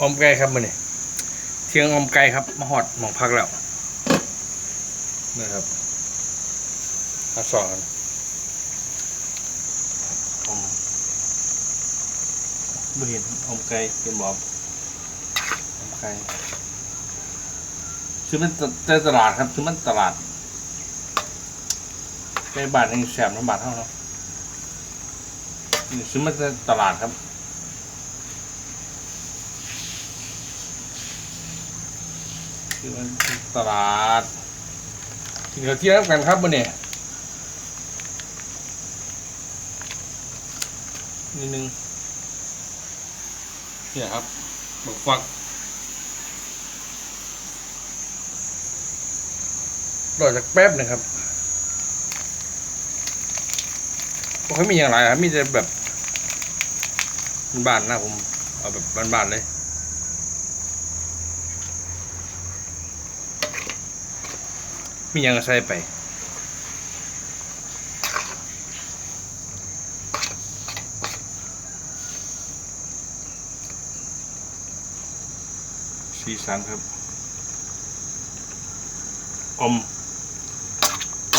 ออมไก่ครับมื้อนี้เที่ยงออมไก่ครับมาฮอดหมองพักแล้วนะครับมาสอนอมบ่เห็นออมไก่เป็นบอมออมไก่ซื้อมันในตลาดครับซื้อมันตลาดในบ้านนี่แสบน้ำบาทเท่าเนาะนี่ซื้อมันในตลาดครับ คือมันตลาดกินข้าวเที่ยงกันครับวันนี้นิดนึงเนี่ยครับบักฟักรอจากแป๊บหนึ่งครับเขามีอย่างไรครับมีแต่แบบบ้านนะผม เอาแบบบ้านๆเลย มีหยังก็ใส่ไปสีสันครับ อม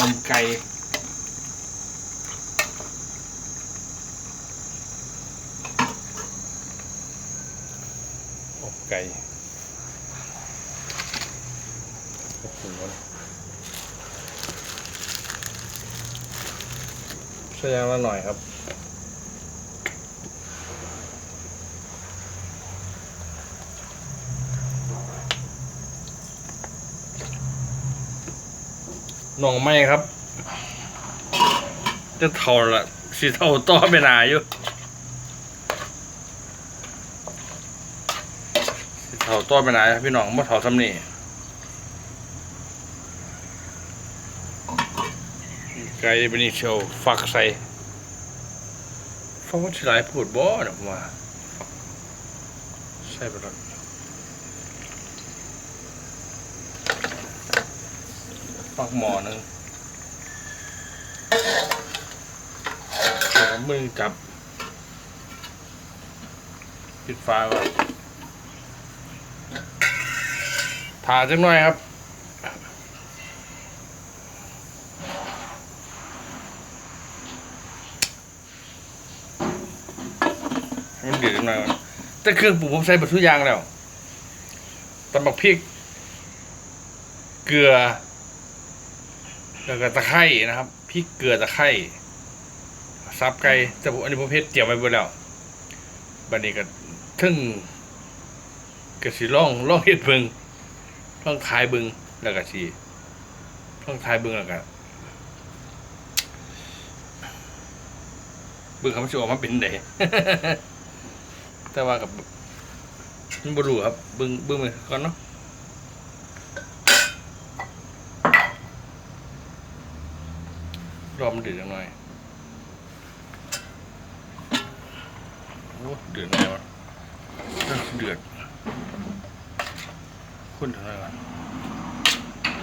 อมไก่อมไก่โอ้โหใช้ยางละหน่อยครับหน่องไม้ครับ จะเท่าละสีเท่าต่อไปหนาอยู่สีเท่าต่อไปหนาพี่น้องมาเท่าซ้ำนี่ ไก่เป็นเชียวฝักใส่ฟังว่าสิหลายพูดบ่เนะผมว่าใส่ไปแล้วฟักหมอนึงมือจับปิดฟ้าก่อนทาจังหน่อยครับ มันเดือดจังหน่อยก่อนแต่เครื่องปรุงผมใส่หมดทุกอย่างแล้วตำบักพริก เกลือแล้วก็ตะไคร่นะครับพริกเกลือตะไคร่ซับไก่แต่ผมอันนี้ผมเพชรเจียวไปหมดแล้วบัดนี้ก็ทึ่งก็สิล่องล่องเฮ็ดเบิงล่องทายเบิงแล้วก็สิล่องทายเบิงแล้วก็เบิงคำสิออกมาเป็นได แต่ว่ากับมันบรูครับเบิงเบิงไปก่อนเนาะรอมเดือดจังหน่อยโอ้เดือดแน่วะเดือดคุณเท่าไหร่ก่อน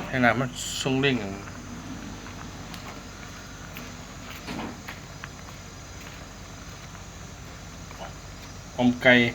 ให้น้ำมันทรงเร่งอย่าง ông cây.